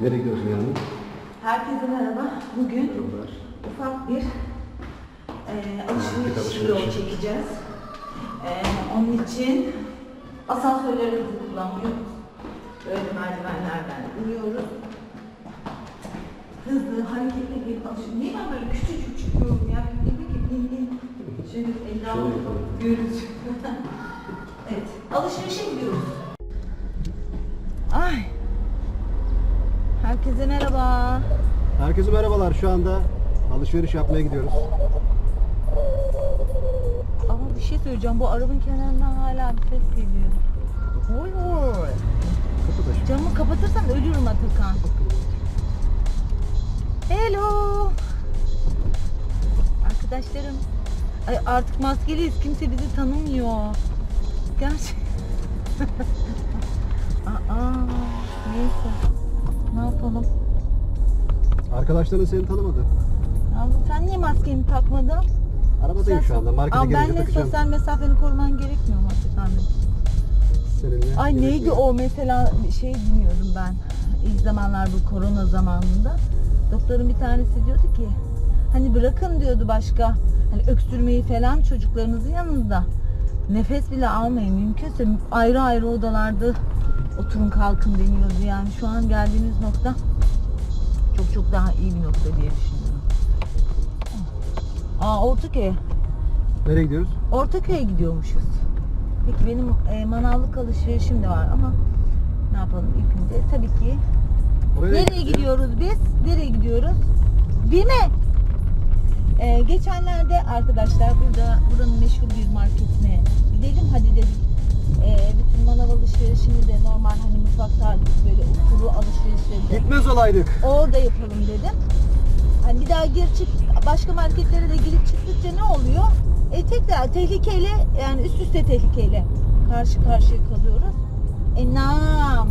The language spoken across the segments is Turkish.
Nereye gidiyorsun yani? Herkese merhaba. Bugün Merhabalar. ufak bir e, alışveriş vlogu alışverişi. çekeceğiz. E, onun için asansörlerimizi kullanmıyoruz. Böyle merdivenlerden iniyoruz. Hızlı, hareketli bir alışveriş. Niye ben böyle küçücük çıkıyorum ya? Bildiğim gibi bin bin. Şöyle Şöyle yapalım. görürüz. evet, alışverişe gidiyoruz. Herkese merhaba. Herkese merhabalar. Şu anda alışveriş yapmaya gidiyoruz. Ama bir şey söyleyeceğim. Bu arabanın kenarından hala bir ses geliyor. Oy oy. Kapı taşı. Camı kapatırsan ölürüm Atakan. Hello. Arkadaşlarım. Ay artık maskeliyiz. Kimse bizi tanımıyor. Gerçi. Aa, neyse. Ne yapalım? Arkadaşların seni tanımadı. Abi sen niye maskeni takmadın? Arabadayım Sen- şu anda. Markete Ama gelince benle takacağım. sosyal mesafeni koruman gerekmiyor mu Bey? Seninle. Ay neydi o mesela şey dinliyordum ben ilk zamanlar bu korona zamanında. Doktorun bir tanesi diyordu ki hani bırakın diyordu başka hani öksürmeyi falan çocuklarınızın yanında. Nefes bile almayın mümkünse ayrı ayrı odalarda oturun kalkın deniyordu yani şu an geldiğimiz nokta çok çok daha iyi bir nokta diye düşünüyorum. Aa Ortaköy. Nereye gidiyoruz? Ortaköy'e gidiyormuşuz. Peki benim e, manavlık alışverişim de var ama ne yapalım önce tabii ki. Oraya Nereye gidiyoruz biz? Nereye gidiyoruz? Bime. E, geçenlerde arkadaşlar burada buranın meşhur bir marketine gidelim hadi dedik. E, bütün manav alışverişini de normal hani mutfak tarihi böyle kuru alışverişleri Gitmez olaydık. orada yapalım dedim. Hani bir daha gir çık başka marketlere de girip çıktıkça ne oluyor? E tekrar tehlikeyle yani üst üste tehlikeyle karşı karşıya kalıyoruz. Enam.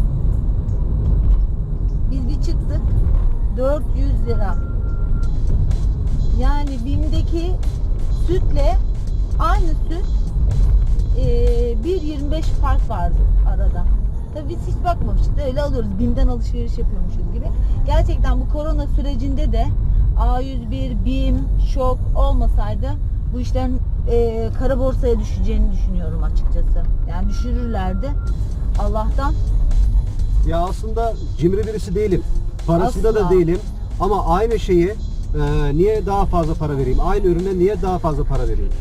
Biz bir çıktık 400 lira. Yani BİM'deki sütle aynı süt e, 1.25 fark vardı arada. Tabii biz hiç bakmamıştık. Öyle alıyoruz. BİM'den alışveriş yapıyormuşuz gibi. Gerçekten bu korona sürecinde de A101, BİM, şok olmasaydı bu işlerin e, kara borsaya düşeceğini düşünüyorum açıkçası. Yani düşürürlerdi. Allah'tan Ya aslında cimri birisi değilim. Parasında Asla. da değilim. Ama aynı şeyi e, niye daha fazla para vereyim? Aynı ürüne niye daha fazla para vereyim?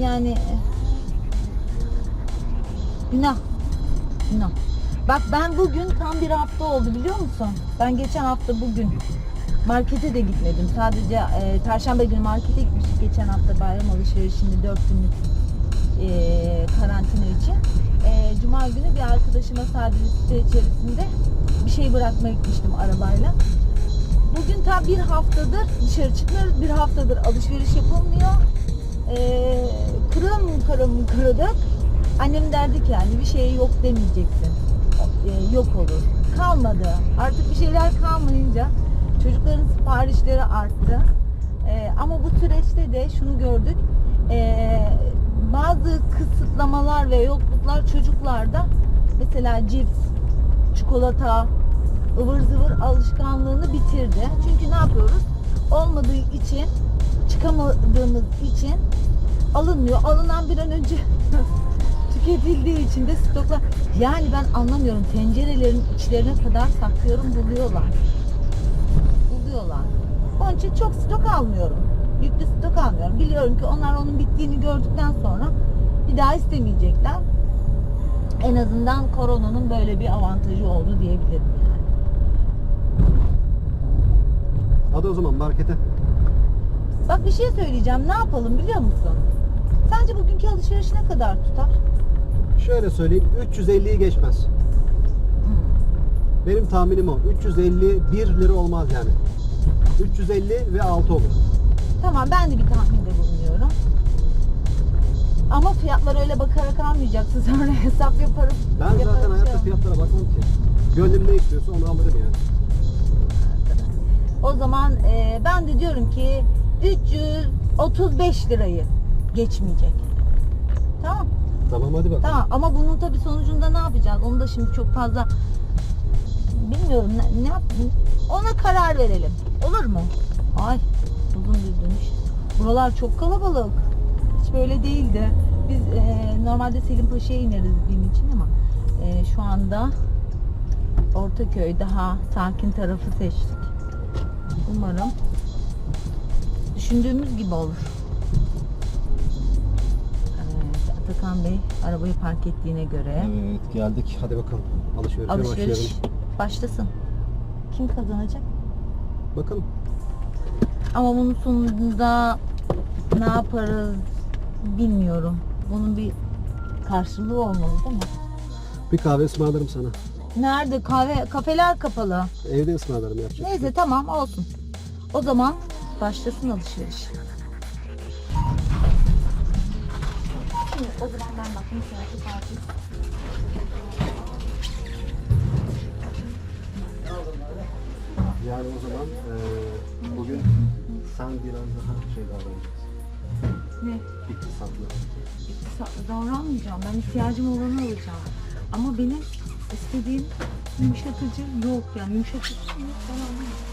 Yani günah. Günah. Bak ben bugün tam bir hafta oldu biliyor musun? Ben geçen hafta bugün markete de gitmedim. Sadece e, perşembe günü markete gitmiştik geçen hafta bayram alışverişinde 4 günlük e, karantina için. E, Cuma günü bir arkadaşıma sadece site içerisinde bir şey bırakmaya gitmiştim arabayla. Bugün tam bir haftadır dışarı çıkmıyoruz. Bir haftadır alışveriş yapılmıyor. Ee, kırım kırım kırdık. Annem derdi ki yani bir şey yok demeyeceksin. Ee, yok olur. Kalmadı. Artık bir şeyler kalmayınca çocukların siparişleri arttı. Ee, ama bu süreçte de şunu gördük. Ee, bazı kısıtlamalar ve yokluklar çocuklarda mesela cips, çikolata, ıvır zıvır alışkanlığını bitirdi. Çünkü ne yapıyoruz? Olmadığı için, çıkamadığımız için alınmıyor. Alınan bir an önce tüketildiği için de stoklar. Yani ben anlamıyorum. Tencerelerin içlerine kadar saklıyorum buluyorlar. Buluyorlar. Onun için çok stok almıyorum. Yüklü stok almıyorum. Biliyorum ki onlar onun bittiğini gördükten sonra bir daha istemeyecekler. En azından koronanın böyle bir avantajı oldu diyebilirim yani. Hadi o zaman markete. Bak bir şey söyleyeceğim. Ne yapalım biliyor musun? Sence bugünkü alışveriş ne kadar tutar? Şöyle söyleyeyim 350'yi geçmez. Benim tahminim o. 351 lira olmaz yani. 350 ve 6 olur. Tamam ben de bir tahminde bulunuyorum. Ama fiyatlara öyle bakarak almayacaksın. Sonra hesap yaparım. Ben zaten yaparım, hayatta şey fiyatlara bakmam ki. Gönlüm ne istiyorsa onu alırım yani. O zaman e, ben de diyorum ki 335 lirayı geçmeyecek. Tamam. Tamam hadi bakalım. Tamam ama bunun tabii sonucunda ne yapacağız? Onu da şimdi çok fazla bilmiyorum ne, ne yap ona karar verelim. Olur mu? Ay uzun bir dönüş. Buralar çok kalabalık. Hiç böyle değildi. Biz e, normalde Selim Paşa'ya ineriz gün için ama e, şu anda Ortaköy daha sakin tarafı seçtik. Umarım düşündüğümüz gibi olur. Atakan Bey arabayı park ettiğine göre Evet geldik. Hadi bakalım. Alışverişe alışveriş başlayalım. başlasın. Kim kazanacak? Bakalım. Ama bunun sonunda ne yaparız bilmiyorum. Bunun bir karşılığı olmalı değil mi? Bir kahve ısmarlarım sana. Nerede kahve kafeler kapalı. Evde ısmarlarım yapacak. şey Neyse tamam olsun. O zaman başlasın alışveriş. Şimdi o zaman ben bakayım parti. yok. Yani o zaman eee, bugün sen biraz daha şey davranacaksın. Ne? İktisatlı. İktisatlı davranmayacağım. Ben ihtiyacım olanı alacağım. Ama benim istediğim yumuşatıcı yok yani yumuşatıcı yok ben anlamadım.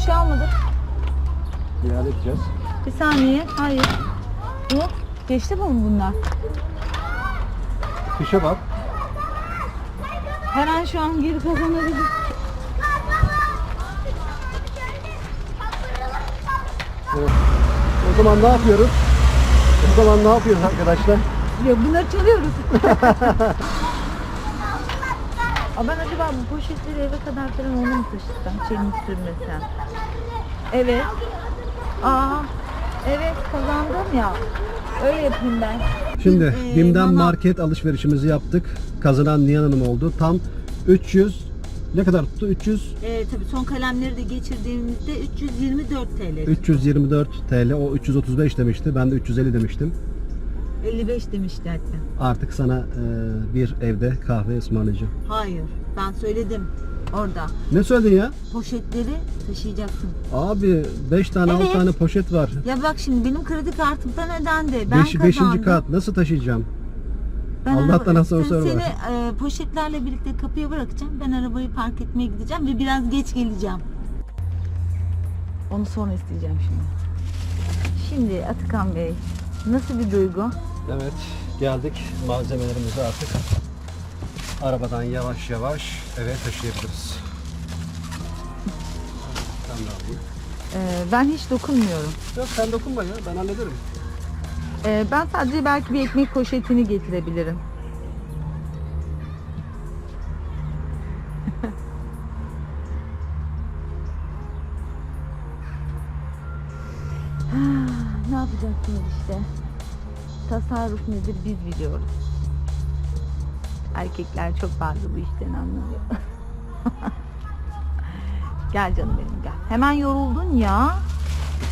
Bir şey almadık. İade edeceğiz. Bir saniye. Hayır. Umut geçti mi bunlar? Fişe bak. Her an şu an geri kazanabilir. Evet. O zaman ne yapıyoruz? O zaman ne yapıyoruz arkadaşlar? Ya bunları çalıyoruz. Aa, ben acaba bu poşetleri eve kadar falan onu mu taşısam? Çelimi sürmesem. Evet. Aa, evet kazandım ya. Öyle yapayım ben. Şimdi Ee, BİM'den bana- market alışverişimizi yaptık. Kazanan Nihan Hanım oldu. Tam 300 ne kadar tuttu? 300 Ee, tabii son kalemleri de geçirdiğimizde 324 TL. 324 TL. O 335 demişti. Ben de 350 demiştim. 55 demişti hatta. Artık sana e, bir evde kahve ısmarlayacağım. Hayır. Ben söyledim orada. Ne söyledin ya? Poşetleri taşıyacaksın. Abi 5 tane 6 Evet. tane poşet var. Ya bak şimdi benim kredi kartımdan ödendi. Ben 5. kazandım. 5. kat nasıl taşıyacağım? Ben Allah'tan araba- asansör Seni var. e, poşetlerle birlikte kapıya bırakacağım. Ben arabayı park etmeye gideceğim ve biraz geç geleceğim. Onu sonra isteyeceğim şimdi. Şimdi Atakan Bey, nasıl bir duygu? Evet geldik malzemelerimizi artık arabadan yavaş yavaş eve taşıyabiliriz. Sen de alayım. Ee, ben hiç dokunmuyorum. Yok sen dokunma ya ben hallederim. Ee, ben sadece belki bir ekmek poşetini getirebilirim. Ne yapacaklar işte. Tas nedir biz biliyoruz. Erkekler çok fazla bu işten anlamıyor. gel canım benim gel. Hemen yoruldun ya.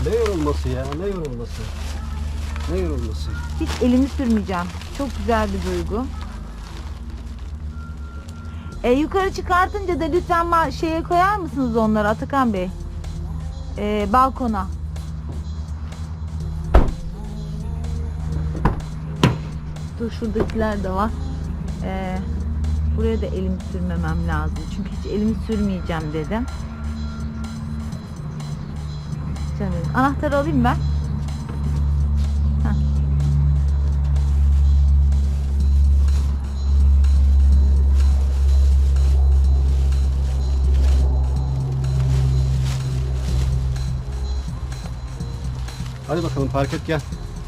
Ne yorulması ya? Ne yorulması? Ne yorulması? Hiç elimi sürmeyeceğim. Çok güzel bir duygu. E, yukarı çıkartınca da lütfen şeye koyar mısınız onları Atakan Bey? E, balkona. Dur şuradakiler de var. E, buraya da elimi sürmemem lazım. Çünkü hiç elimi sürmeyeceğim dedim. Canım. Anahtarı alayım ben. Heh. Hadi bakalım park et gel.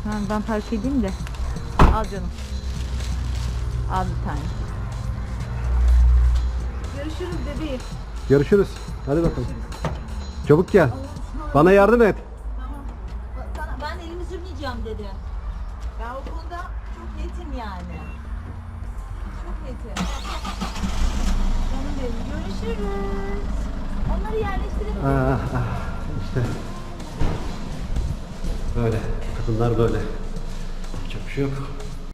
Tamam ben park edeyim de. Al canım. Al bir tane. Görüşürüz bebeğim. Görüşürüz. Hadi bakalım. Çabuk gel. Bana yardım et. Tamam. Sana, ben elimi sürmeyeceğim dedi. Ben o konuda çok netim yani. Çok netim. Canım benim görüşürüz. Onları yerleştirelim. Ah, ah, işte. Böyle. Kadınlar böyle. Yapacak bir şey yok.